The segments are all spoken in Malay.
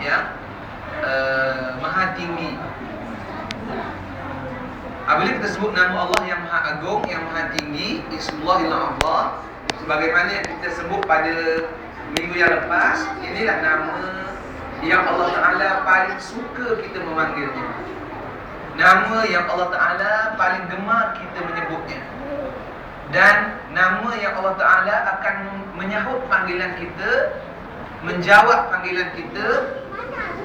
yang uh, maha tinggi. Apabila kita sebut nama Allah yang maha agung, yang maha tinggi, Ismullahil Allah, sebagaimana yang kita sebut pada minggu yang lepas, inilah nama yang Allah Ta'ala paling suka kita memanggilnya. Nama yang Allah Ta'ala paling gemar kita menyebutnya. Dan nama yang Allah Ta'ala akan menyahut panggilan kita, menjawab panggilan kita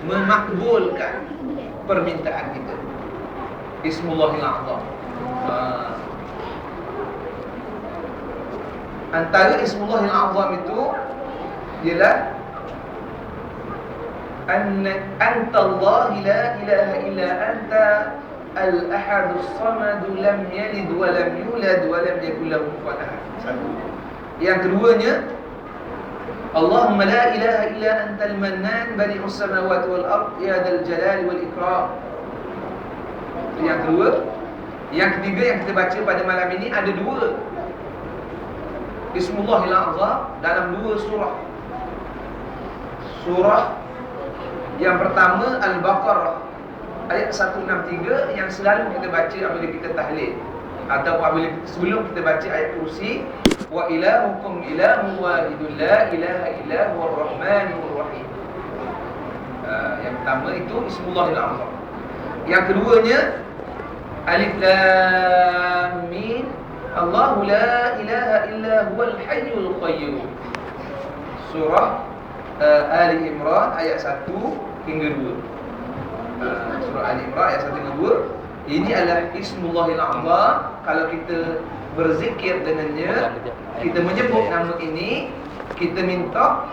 memakbulkan permintaan kita. Bismillahirrahmanirrahim. Uh, antara Bismillahirrahmanirrahim itu ialah anta Allah la ilaha illa anta al-ahad as-samad lam yalid wa lam yulad wa lam yakul lahu kufuwan ahad. Yang keduanya اللهم لا إله إلا أنت المنان بديع السماوات والأرض يا ذا الجلال والإكرام Yang kedua Yang ketiga yang kita baca pada malam ini ada dua Bismillahil Azam dalam dua surah Surah yang pertama Al-Baqarah ayat 163 yang selalu kita baca apabila kita tahlil atau apabila sebelum kita baca ayat kursi wa ilahukum ilahu wahidul la ilaha illa huwar rahmanur rahim. Uh, yang pertama itu Bismillahil Azam. Yang keduanya Alif Lam Mim Allahu la ilaha illa huwal hayyul qayyum. Surah uh, Ali Imran ayat 1 hingga 2. Uh, surah Ali Imran ayat 1 hingga 2. Ini adalah Ismullahil Azam. Kalau kita berzikir dengannya, kita menyebut nama ini, kita minta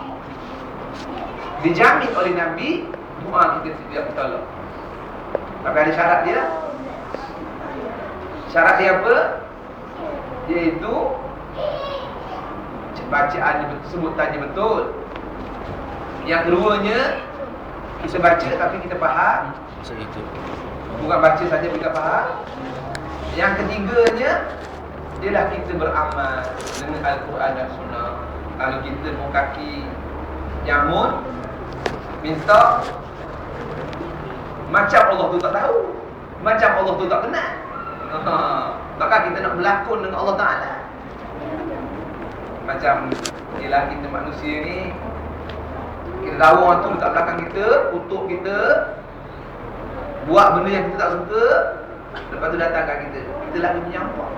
dijamin oleh Nabi doa kita tidak bertolak. Tapi ada syarat dia. Syarat dia apa? Iaitu betul, sebutannya betul. Yang keduanya kita baca tapi kita faham. Bukan baca saja kita faham. Yang ketiganya ialah kita beramal dengan Al-Quran dan Sunnah. Kalau kita mau kaki nyamun minta macam Allah tu tak tahu. Macam Allah tu tak kenal. Ha, takkan kita nak berlakon dengan Allah Taala. Macam ialah kita manusia ni kita tahu orang tu dekat belakang kita, kutuk kita Buat benda yang kita tak suka Lepas tu datang kat kita Kita lagi menyampak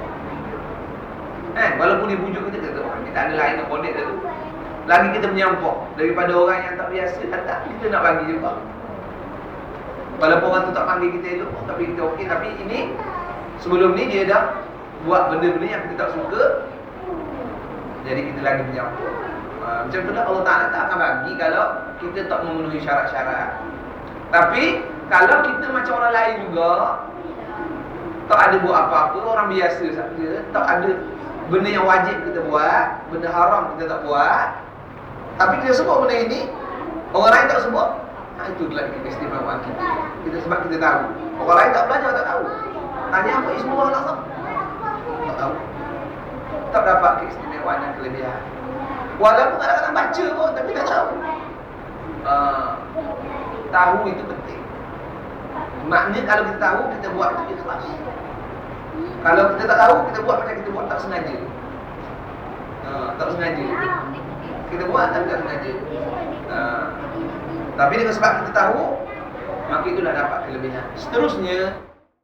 Eh, walaupun dia pujuk kita kata kita ada lain nak connect tu. Lagi kita menyampak daripada orang yang tak biasa datang kita nak bagi juga. Walaupun orang tu tak panggil kita elok tapi kita okey tapi ini sebelum ni dia dah buat benda-benda yang kita tak suka. Jadi kita lagi menyampak. Ha, macam tu lah Allah Ta'ala tak akan bagi kalau kita tak memenuhi syarat-syarat. Tapi kalau kita macam orang lain juga tak ada buat apa-apa orang biasa saja tak ada benda yang wajib kita buat benda haram kita tak buat tapi kita sebut benda ini orang lain tak sebut ha, itu adalah keistimewaan kita. Kita sebab kita tahu. Orang lain tak belajar tak tahu. Tanya apa ismullah langsung tak tahu. Tak dapat keistimewaan dan kelebihan. Walaupun kadang-kadang baca pun tapi tak tahu. Uh, tahu itu penting. Maknanya kalau kita tahu kita buat itu ikhlas kalau kita tak tahu, kita buat macam kita buat tak sengaja. Ha, tak sengaja. Kita buat tapi tak sengaja. Ha. Tapi dengan sebab kita tahu, maka itulah dapat kelebihan. Seterusnya,